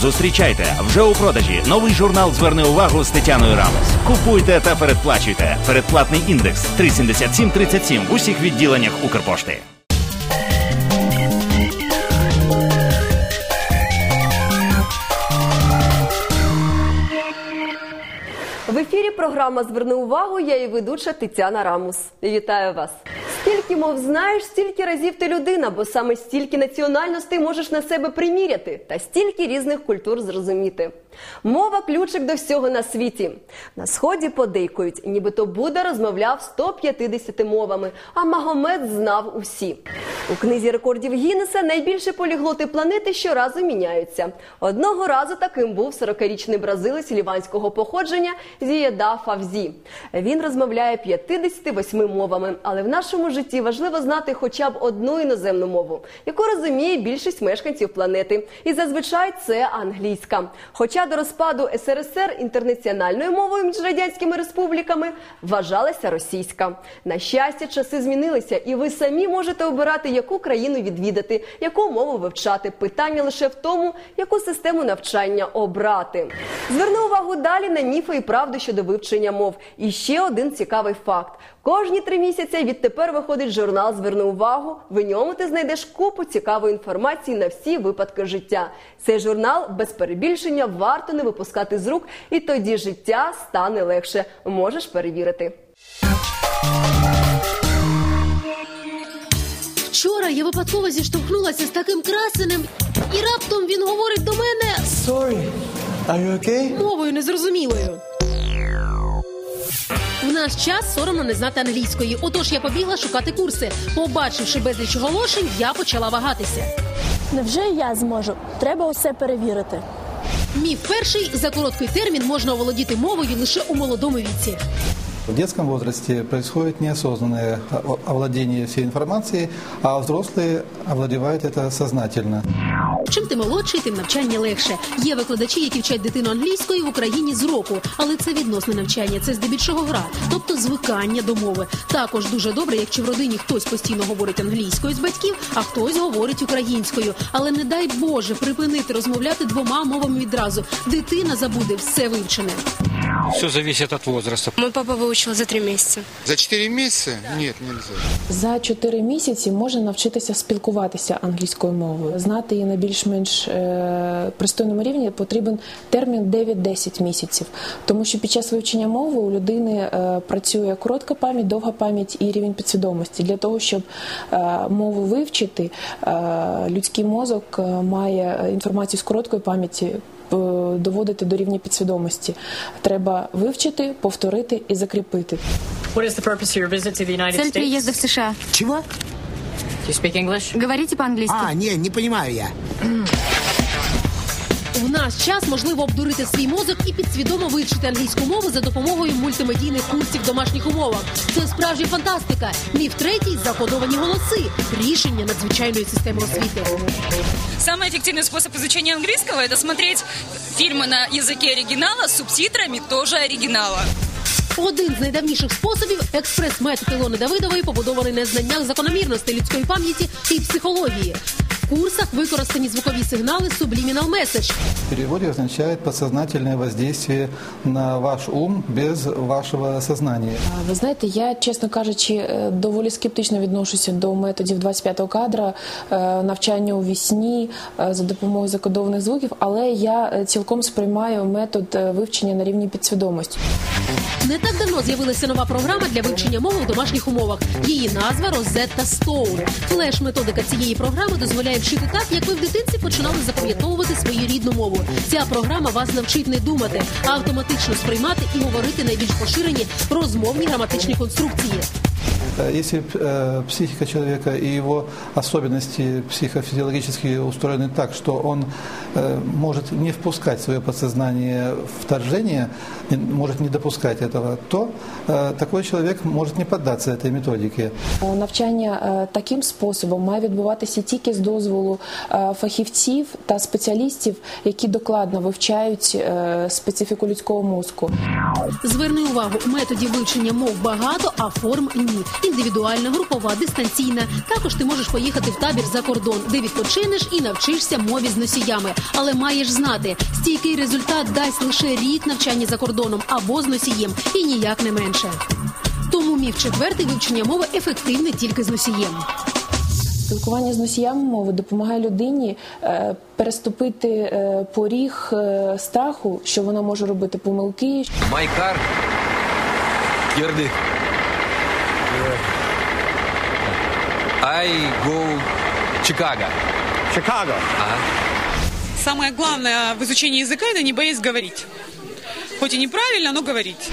Зустрічайте вже у продажі новий журнал Зверни увагу з Тетяною Рамос. Купуйте та передплачуйте. Передплатний індекс 37737 в усіх відділеннях Укрпошти. В ефірі програма Зверни увагу. Я і ведуча Тетяна Рамус. Вітаю вас. Скільки мов знаєш, стільки разів ти людина, бо саме стільки національностей можеш на себе приміряти, та стільки різних культур зрозуміти. Мова ключик до всього на світі. На сході подейкують, нібито Будда розмовляв 150 мовами, а Магомед знав усі. У книзі рекордів Гіннеса найбільше поліглоти планети щоразу міняються. Одного разу таким був 40-річний бразилець ліванського походження Зієда Фавзі. Він розмовляє 58 мовами, але в нашому житті важливо знати хоча б одну іноземну мову, яку розуміє більшість мешканців планети. І зазвичай це англійська. Хоча до розпаду СРСР інтернаціональною мовою між радянськими республіками вважалася російська. На щастя, часи змінилися, і ви самі можете обирати, яку країну відвідати, яку мову вивчати. Питання лише в тому, яку систему навчання обрати. Зверну увагу далі на міфи і правду щодо вивчення мов. І ще один цікавий факт: кожні три місяці відтепер виходить журнал Зверни увагу. В ньому ти знайдеш купу цікавої інформації на всі випадки життя. Цей журнал без перебільшення варто не випускати з рук, і тоді життя стане легше. Можеш перевірити. Вчора я випадково зіштовхнулася з таким красенем, і раптом він говорить до мене Sorry. Are you okay? мовою незрозумілою. В наш час соромно не знати англійської. Отож я побігла шукати курси. Побачивши безліч оголошень, я почала вагатися. Невже я зможу? Треба усе перевірити. Міф перший за короткий термін можна оволодіти мовою лише у молодому віці. В детском возрасте происходит неосознанное овладение всей информацией, а взрослые овладевают это сознательно. Чим ти молодший, тим навчання легше. Є викладачі, які вчать дитину англійської в Україні з року, але це відносне навчання, це здебільшого гра, тобто звикання до мови. Також дуже добре, якщо в родині хтось постійно говорить англійською з батьків, а хтось говорить українською. Але не дай Боже припинити розмовляти двома мовами відразу. Дитина забуде все вивчене. Все зависит от возраста. Мой папа выучил за три месяца. За 4 месяца? Нет, нельзя. За 4 місяці можна навчитися спілкуватися англійською мовою. Знати її на більш-менш е, пристойному рівні потрібен термін 9-10 місяців, тому що під час вивчення мови у людини е, працює коротка пам'ять, довга пам'ять і рівень підсвідомості. Для того щоб е, мову вивчити, е, людський мозок е, має інформацію з короткої пам'яті. Доводити до рівня підсвідомості треба вивчити, повторити і закріпити. What is the purpose of your visit to the United Цель States? в США. Чего? Do you speak English? Говорите по-английски. А, не, не понимаю я В наш час можливо обдурити свій мозок і підсвідомо вивчити англійську мову за допомогою мультимедійних курсів в домашніх умовах. Це справжня фантастика. Міф третій закодовані голоси. Рішення надзвичайної системи освіти. Самый эффективный способ изучения английского – это смотреть фильмы на языке оригинала с субтитрами тоже оригинала. Один з найдавніших способів експрес-метод Ілони Давидової побудований на знаннях закономірностей людської пам'яті і психології. Курсах використані звукові сигнали Subliminal Message. В переводе означает подсознательное воздействие на ваш ум без вашего сознания. А, Ви знаєте, я, чесно кажучи, е, доволі скептично відношуся до методів 25-го кадра, е, навчання у вісні е, за допомогою закодованих звуків, але я е, цілком сприймаю метод вивчення на рівні підсвідомості. Не так давно з'явилася нова програма для вивчення мови в домашніх умовах. Її назва Розетта Стоун. Флеш-методика цієї програми дозволяє вчити так, як ви в дитинці починали запам'ятовувати свою рідну мову. Ця програма вас навчить не думати, а автоматично сприймати і говорити найбільш поширені розмовні граматичні конструкції. Э, Если э, психика человека и его особенности психофизиологически устроены так, что он э, может не впускать в свое подсознание вторжение, не- может не допускать этого, то э, такой человек может не поддаться этой методике. Навчання е, таким способом має відбуватися тільки з дозволу е, фахівців та спеціалістів, які докладно вивчають е, специфіку людського мозку. Зверни увагу, методів вивчення мов багато, а форм ні. Індивідуальна, групова, дистанційна. Також ти можеш поїхати в табір за кордон, де відпочинеш і навчишся мові з носіями. Але маєш знати, стійкий результат дасть лише рік навчання за кордоном або з носієм, і ніяк не менше. Тому міф четвертий вивчення мови ефективне тільки з носієм. Спілкування з носіями мови допомагає людині е, переступити е, поріг е, страху, що вона може робити помилки. My car. I go Chicago. Chicago. Ага. Самое главное в изучении языка – это не боясь говорить. Хоть и неправильно, но говорить.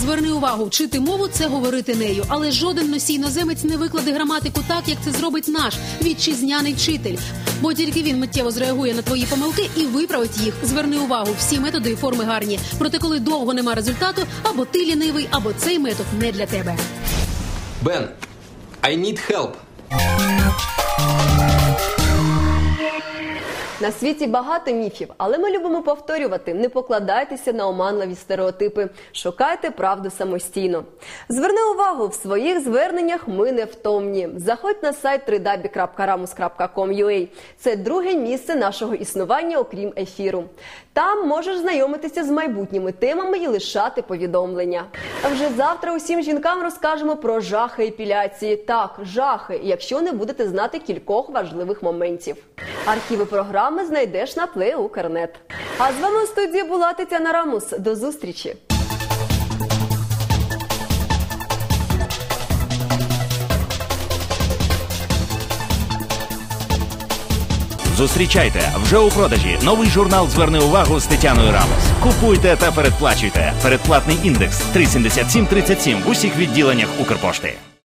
Зверни увагу, вчити мову це говорити нею, але жоден носій іноземець не викладе граматику так, як це зробить наш вітчизняний вчитель. Бо тільки він миттєво зреагує на твої помилки і виправить їх. Зверни увагу, всі методи і форми гарні. Проте, коли довго нема результату, або ти лінивий, або цей метод не для тебе. Ben, I need help. Yeah. На світі багато міфів, але ми любимо повторювати: не покладайтеся на оманливі стереотипи, шукайте правду самостійно. Зверни увагу, в своїх зверненнях ми не втомні. Заходь на сайт www.ramus.com.ua. Це друге місце нашого існування, окрім ефіру. Там можеш знайомитися з майбутніми темами і лишати повідомлення. А вже завтра усім жінкам розкажемо про жахи епіляції. Так, жахи, якщо не будете знати кількох важливих моментів. Архіви програми знайдеш на Play Укрнет. А з вами у студії була Тетяна Рамус. До зустрічі. Зустрічайте вже у продажі новий журнал Зверни увагу з Тетяною Рамос. Купуйте та передплачуйте. Передплатний індекс 37737 в усіх відділеннях Укрпошти.